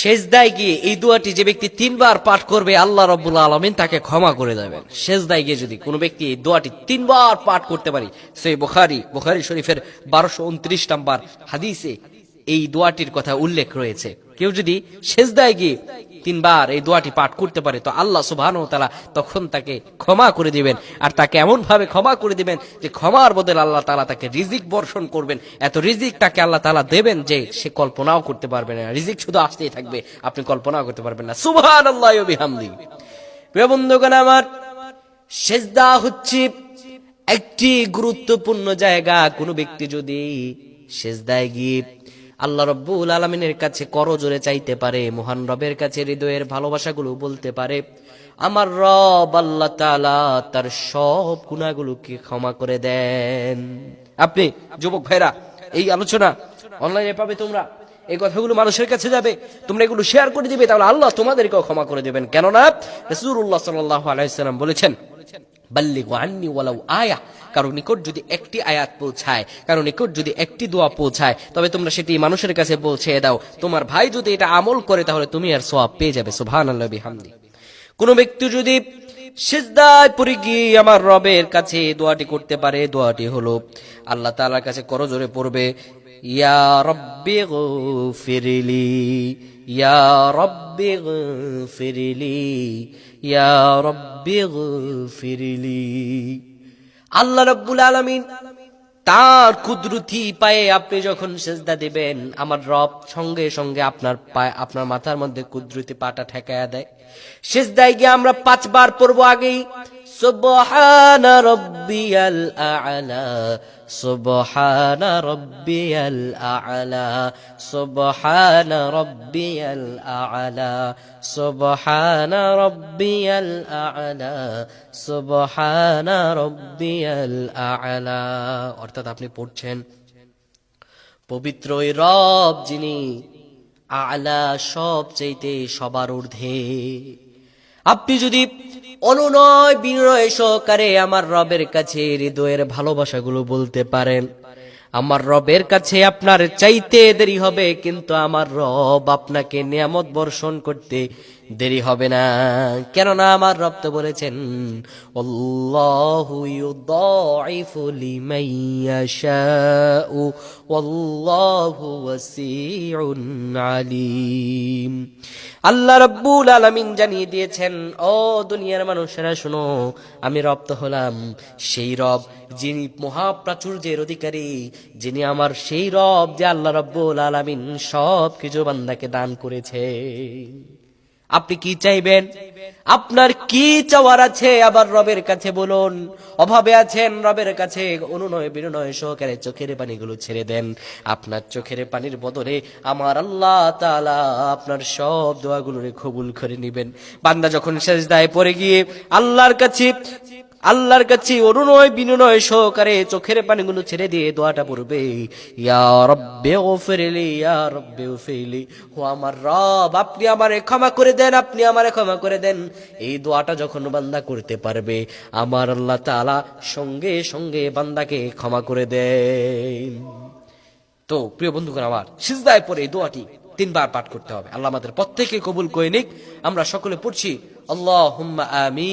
শেষদায় গিয়ে এই দোয়াটি যে ব্যক্তি তিনবার পাঠ করবে, আল্লাহ রব্বুল আলমিন তাকে ক্ষমা করে দেবেন। সেজদায় গিয়ে যদি কোনো ব্যক্তি এই দোয়াটি তিনবার পাঠ করতে পারি, সেই বোখারি বোখারি শরীফের বারোশো উনত্রিশ নাম্বার হাদিসে এই দোয়াটির কথা উল্লেখ রয়েছে। কেউ যদি শেষদায় গিয়ে তিনবার এই দোয়াটি পাঠ করতে পারে, তো আল্লাহ সুবহান তালা তখন তাকে ক্ষমা করে দিবেন। আর তাকে এমন ভাবে ক্ষমা করে দিবেন যে ক্ষমার বদলে আল্লাহ তালা তাকে রিজিক বর্ষণ করবেন। এত রিজিক তাকে আল্লাহ তালা দেবেন যে সে কল্পনাও করতে পারবে না। রিজিক শুধু আসতেই থাকবে, আপনি কল্পনাও করতে পারবেন না। সুবহান আল্লাহ বন্ধুগণ, আমার সেজদা হচ্ছে একটি গুরুত্বপূর্ণ জায়গা। কোনো ব্যক্তি যদি সেজদায় গিয়ে আল্লাহ রব্বুল আলমিনের কাছে করজোরে চাইতে পারে, মহান রবের কাছে হৃদয়ের ভালোবাসাগুলো বলতে পারে। আমার রব আল্লাহ তাআলা তার সব গুণাগুলোকে ক্ষমা করে দেন। আপনি যুবক ভাইরা, এই আলোচনা অনলাইনে পাবে তোমরা। এই কথাগুলো মানুষের কাছে যাবে, তোমরা এগুলো শেয়ার করে দিবে, তাহলে আল্লাহ তোমাদেরকেও ক্ষমা করে দেবেন। কেননা রসুল্লাহ সাল্লাহ আলাইসাল্লাম বলেছেন বাল্লিগু আন্নি ওয়ালাউ আয়া। কারও নিকট যদি একটি আয়াত পৌঁছায়, কারও নিকট যদি একটি দোয়া পৌঁছায়, তবে তোমরা সেটি মানুষের কাছে পৌঁছে দাও। তোমার ভাই যদি এটা আমল করে, তাহলে তুমি আর সোয়াব পেয়ে যাবে। সুবহানাল্লাহ, বিহামদি। কোন ব্যক্তি যদি সিজদায় পরে গিয়ে আমার রবের কাছে দোয়াটি করতে পারে, দোয়াটি হলো, আল্লাহ তালার কাছে করজোরে পড়বে, ইয়া রব্বে গো ফিরিলি ইয়া রব্বে গো ফিরিলি ইয়া রব্বে গো ফিরিলি আল্লাহ রব্বুল আলামিন তার কুদরতি পায়ে আপনি যখন সেজদা দিবেন, আমার রব সঙ্গে সঙ্গে আপনার পায়ে, আপনার মাথার মধ্যে কুদরতি পাটা ঠেকায়া দেয়। সেজদায় গিয়ে আমরা পাঁচবার পড়ব আগেই আ'লা। সুবহানা রব্বিয়াল আ'লা সুবহানা রব্বিয়াল আ'লা সুবহানা রব্বিয়াল আ'লা সুবহানা রব্বিয়াল আ'লা অর্থাৎ আপনি পড়ছেন, পবিত্র ওই রব যিনি আলা সব চাইতে সবার ঊর্ধ্বে। আপনি যদি অনুনয় বিনয় সহকারে আমার রবের কাছে হৃদয়ের ভালোবাসাগুলো বলতে পারেন। আমার রবের কাছে আপনার চাইতে দেরি হবে, কিন্তু আমার রব আপনাকে নিয়ামত বর্ষণ করতে দেরি হবে না। কেননা আমার রব তো বলেছেন আলিম। আল্লাহ রব্বুল আলামিন জানিয়ে দিয়েছেন, ও দুনিয়ার মানুষেরা, শুনো, আমি রপ্ত হলাম। সেই রব যিনি মহাপ্রাচুর্যের অধিকারী, যিনি আমার সেই রব যে আল্লাহ রব্বুল আলামিন সব কিছু বান্দাকে দান করেছে। আপনি কি চাইবেন? আপনার কি চাওয়ার আছে? আবার রবের কাছে বলুন। অভাবে আছেন, রবের কাছে অনুনয় বিনয় সহকারে চোখের পানিগুলো ছেড়ে দেন। আপনার চোখের পানির বদলে আমার আল্লাহ তালা আপনার সব দোয়াগুলোরে কবুল করে নেবেন। বান্দা যখন শেষ দায় পড়ে গিয়ে আল্লাহর কাছে আল্লাহর কাছে অনুনয় বিনয় সহকারে চোখের পানিগুলো ছেড়ে দিয়ে দোয়াটা পড়বে। আমার রব, আপনি আমারে ক্ষমা করে দেন, আপনি আমারে ক্ষমা করে দেন। এই দোয়াটা যখন বান্দা করতে পারবে, আমার আল্লাহ তাআলা সঙ্গে সঙ্গে বান্দাকে ক্ষমা করে দেন। তো প্রিয় বন্ধুগণ আমার, সিজদায় পরে এই দোয়াটি তিনবার পাঠ করতে হবে। আল্লাহ আমাদের প্রত্যেকে কবুল করে নিক। আমরা সকলে পড়ছি আল্লাহ আমি